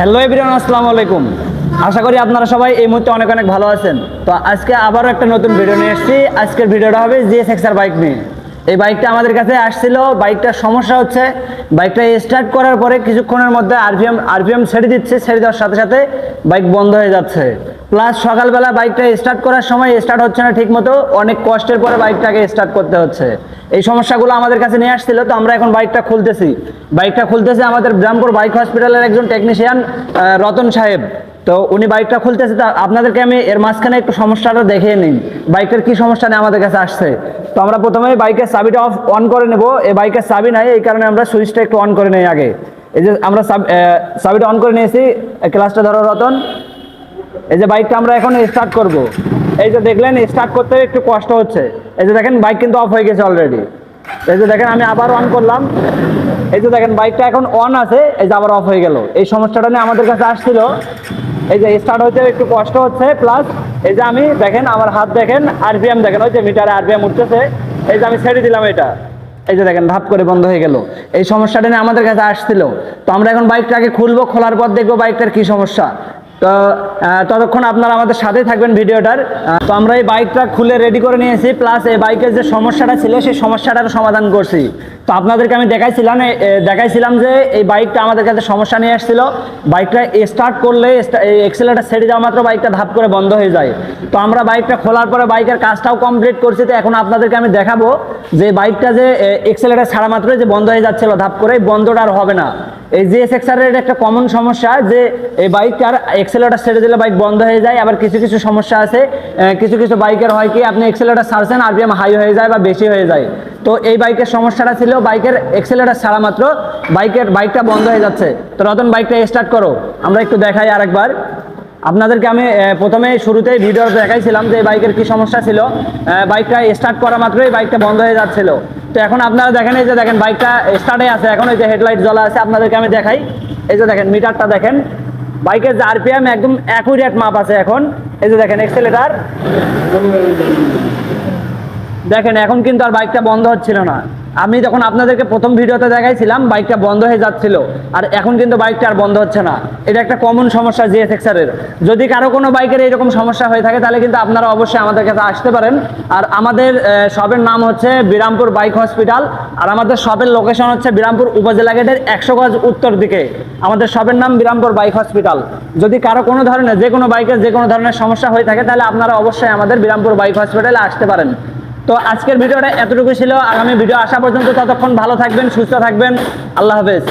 Hello everyone, আসসালামু আলাইকুম। আশা করি আপনারা সবাই এই মুহূর্তে অনেক অনেক ভালো আছেন। তো আজকে আবারও একটা নতুন ভিডিও নিয়ে এসেছি। আজকের ভিডিওটা হবে জিএস এক্সার বাইক নিয়ে। এই বাইকটা আমাদের কাছে আসছিল। বাইকটার সমস্যা হচ্ছে, বাইকটা স্টার্ট করার পরে কিছুক্ষণের মধ্যে আরপিএম আরপিএম ছেড়ে দিচ্ছে, ছেড়ে দেওয়ার সাথে সাথে বাইক বন্ধ হয়ে যাচ্ছে। প্লাস সকালবেলা বাইকটা স্টার্ট করার সময় স্টার্ট হচ্ছে না ঠিক মতো অনেক কষ্টের পরে বাইকটাকে স্টার্ট করতে হচ্ছে। এই সমস্যাগুলো আমাদের কাছে নিয়ে আসছিল, তো আমরা এখন বাইকটা খুলতেছি। বাইকটা খুলতেছে আমাদের ব্রামপুর বাইক হসপিটালের একজন টেকনিশিয়ান রতন সাহেব। তো উনি বাইকটা খুলতেছে, তা আপনাদেরকে আমি এর মাঝখানে একটু সমস্যাটা দেখিয়ে নিই। বাইকের কি সমস্যা নিয়ে আমাদের কাছে আসছে? তো আমরা প্রথমে বাইকের চাবিটা অফ অন করে নেব। এই বাইকের চাবি নাই, এই কারণে আমরা সুইচটা একটু অন করে নেই আগে। এই যে আমরা চাবিটা অন করে নিয়েছি ক্লাসটা ধরো রতন। এই যে বাইকটা আমরা এখন স্টার্ট করব এই যে দেখলেন স্টার্ট করতে একটু কষ্ট হচ্ছে এই যে দেখেন বাইক কিন্তু অফ হয়ে গেছে অলরেডি এই যে দেখেন আমি আবার অন করলাম এই যে দেখেন বাইকটা এখন অন আছে এই যে আবার অফ হয়ে গেল এই সমস্যাটা নিয়ে আমাদের কাছে আসছিল এই যে স্টার্ট হতে একটু কষ্ট হচ্ছে প্লাস এই যে আমি দেখেন আমার হাত দেখেন আরপিএম দেখেন ওই যে মিটারে আরপিএম উঠতেছে এই যে আমি ছেড়ে দিলাম এটা এই যে দেখেন ধাপ করে বন্ধ হয়ে গেল এই সমস্যাটা নিয়ে আমাদের কাছে আসছিল তো আমরা এখন বাইকটাকে খুলবো খোলার পর দেখব বাইকটার কি সমস্যা তো ততক্ষণ আপনারা আমাদের সাথেই থাকবেন ভিডিওটার। তো আমরা এই বাইকটা খুলে রেডি করে নিয়েছি প্লাস এই বাইকের যে সমস্যাটা ছিল, সেই সমস্যাটার সমাধান করছি। তো আপনাদেরকে আমি দেখাইছিলাম দেখাইছিলাম যে এই বাইকটা আমাদের কাছে সমস্যা নিয়ে আসছিল। বাইকটা স্টার্ট করলে এক্সেলেটার ছেড়ে যাওয়া মাত্র বাইকটা ধাপ করে বন্ধ হয়ে যায়। তো আমরা বাইকটা খোলার পরে বাইকের কাজটাও কমপ্লিট করছি। তো এখন আপনাদেরকে আমি দেখাবো যে বাইকটা যে এক্সেলেটার ছাড়া মাত্র যে বন্ধ হয়ে যাচ্ছিল ধাপ করে বন্ধটা আর হবে না। এই জিএস এক্সারের একটা কমন সমস্যা যে, এই বাইকটার এক্সেলেটার ছেড়ে দিলে বাইক বন্ধ হয়ে যায়। আবার কিছু কিছু সমস্যা আছে। কিছু কিছু বাইকের হয় কি, আপনি এক্সেলেটার ছাড়ছেন আরপিএম হাই হয়ে যায় বা বেশি হয়ে যায়। তো এই বাইকের সমস্যাটা ছিল, বাইকের এক্সেলেটার ছাড়া মাত্র বাইকের, বাইকটা বন্ধ হয়ে যাচ্ছে। তো রতন, বাইকটা স্টার্ট করো। আমরা একটু দেখাই আরেকবার। আপনাদেরকে আমি প্রথমে শুরুতেই ভিডিও দেখাইছিলাম যে বাইকের কি সমস্যা ছিল। বাইকটা স্টার্ট করা মাত্রই বাইকটা বন্ধ হয়ে যাচ্ছিল। তো এখন আপনারা দেখেন, এই যে দেখেন, বাইকটা স্টার্টে আছে। এখন ওই যে হেডলাইট জ্বলা আছে, আপনাদেরকে আমি দেখাই। এই যে দেখেন মিটারটা দেখেন। বাইকের যে আরপিএম একদম অ্যাকুরেট মাপ আছে এখন। এই যে দেখেন এক্সেলেটার দেখেন, এখন কিন্তু আর বাইকটা বন্ধ হচ্ছিল না। আমি যখন আপনাদেরকে প্রথম ভিডিওতে দেখাইছিলাম বাইকটা বন্ধ হয়ে যাচ্ছিল। আর এখন কিন্তু বাইকটা আর বন্ধ হচ্ছে না। এটা একটা কমন সমস্যা জিএস এক্সারের যদি কারও কোনো বাইকের এরকম সমস্যা হয়ে থাকে, তাহলে কিন্তু আপনারা অবশ্যই আমাদের কাছে আসতে পারেন। আর আমাদের শপের নাম হচ্ছে বিরামপুর বাইক হসপিটাল আর আমাদের শপের লোকেশন হচ্ছে বিরামপুর উপজেলা গেটের একশো গজ উত্তর দিকে। আমাদের শপের নাম বিরামপুর বাইক হসপিটাল যদি কারও কোনো ধরনের, যে কোনো বাইকের যে কোনো ধরনের সমস্যা হয়ে থাকে, তাহলে আপনারা অবশ্যই আমাদের বিরামপুর বাইক হসপিটালে আসতে পারেন। তো আজকের ভিডিওটা এতটুকু ছিল। আগামী ভিডিও আসা পর্যন্ত ততক্ষণ ভালো থাকবেন, সুস্থ থাকবেন। আল্লাহ হাফেজ।